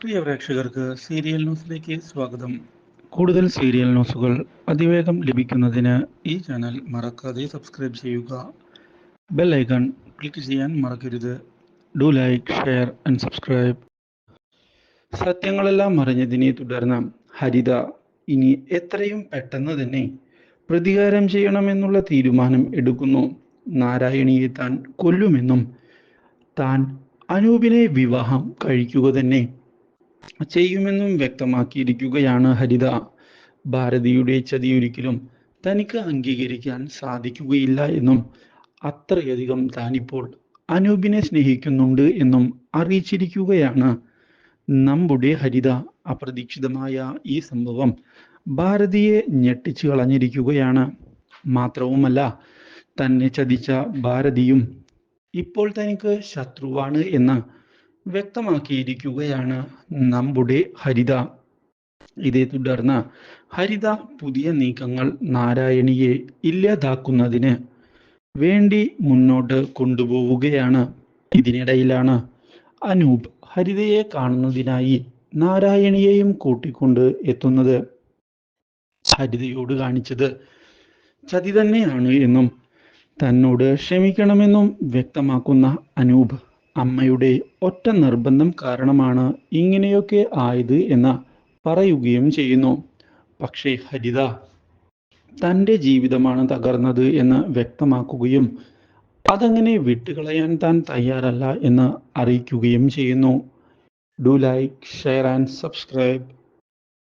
പ്രിയ പ്രേക്ഷകർക്ക് സീരിയൽ ന്യൂസിലേക്ക് സ്വാഗതം. കൂടുതൽ സീരിയൽ ന്യൂസുകൾ അതിവേഗം ലഭിക്കുന്നതിന് ഈ ചാനൽ മറക്കാതെ സബ്സ്ക്രൈബ് ചെയ്യുക. ബെൽ ഐക്കൺ ക്ലിക്ക് ചെയ്യാൻ മറക്കരുത്. Do like share and subscribe. സത്യങ്ങളെല്ലാം അറിഞ്ഞതിനെ തുടർന്ന് ഹരിത ഇനി എത്രയും പെട്ടെന്ന് തന്നെ പ്രതികാരം ചെയ്യണമെന്നുള്ള തീരുമാനം എടുക്കുന്നു. നാരായണിയെ താൻ കൊല്ലുമെന്നും താൻ അനൂപിനെ വിവാഹം കഴിക്കുക തന്നെ ചെയ്യുമെന്നും വ്യക്തമാക്കിയിരിക്കുകയാണ് ഹരിത ഭാരതിയുടെ ചതി ഒരിക്കലും തനിക്ക് അംഗീകരിക്കാൻ സാധിക്കുകയില്ല എന്നും അത്രയധികം താനിപ്പോൾ അനൂപിനെ സ്നേഹിക്കുന്നുണ്ട് എന്നും അറിയിച്ചിരിക്കുകയാണ്. നമ്മുടെ ഹരിത അപ്രതീക്ഷിതമായ ഈ സംഭവം ഭാരതിയെ ഞെട്ടിച്ചു കളഞ്ഞിരിക്കുകയാണ്. മാത്രവുമല്ല തന്നെ ചതിച്ച ഭാരതിയും ഇപ്പോൾ തനിക്ക് ശത്രുവാണ് എന്ന് വ്യക്തമാക്കിയിരിക്കുകയാണ് നമ്മുടെ ഹരിത. ഇതേ തുടർന്ന് ഹരിത പുതിയ നീക്കങ്ങൾ നാരായണിയെ ഇല്ലാതാക്കുന്നതിന് വേണ്ടി മുന്നോട്ട് കൊണ്ടുപോവുകയാണ്. ഇതിനിടയിലാണ് അനൂപ് ഹരിതയെ കാണുന്നതിനായി നാരായണിയെയും കൂട്ടിക്കൊണ്ട് എത്തുന്നത്. ഹരിതയോട് കാണിച്ചത് ചതി തന്നെയാണ് എന്നും തന്നോട് ക്ഷമിക്കണമെന്നും വ്യക്തമാക്കുന്ന അനൂപ് അമ്മയുടെ ഒറ്റ നിർബന്ധം കാരണമാണ് ഇങ്ങനെയൊക്കെ ആയത് എന്ന് പറയുകയും ചെയ്യുന്നു. പക്ഷേ ഹരിത തന്റെ ജീവിതമാണ് തകർന്നത് എന്ന് വ്യക്തമാക്കുകയും അതങ്ങനെ വിട്ടുകളയാൻ താൻ തയ്യാറല്ല എന്ന് അറിയിക്കുകയും ചെയ്യുന്നു. Do like share and subscribe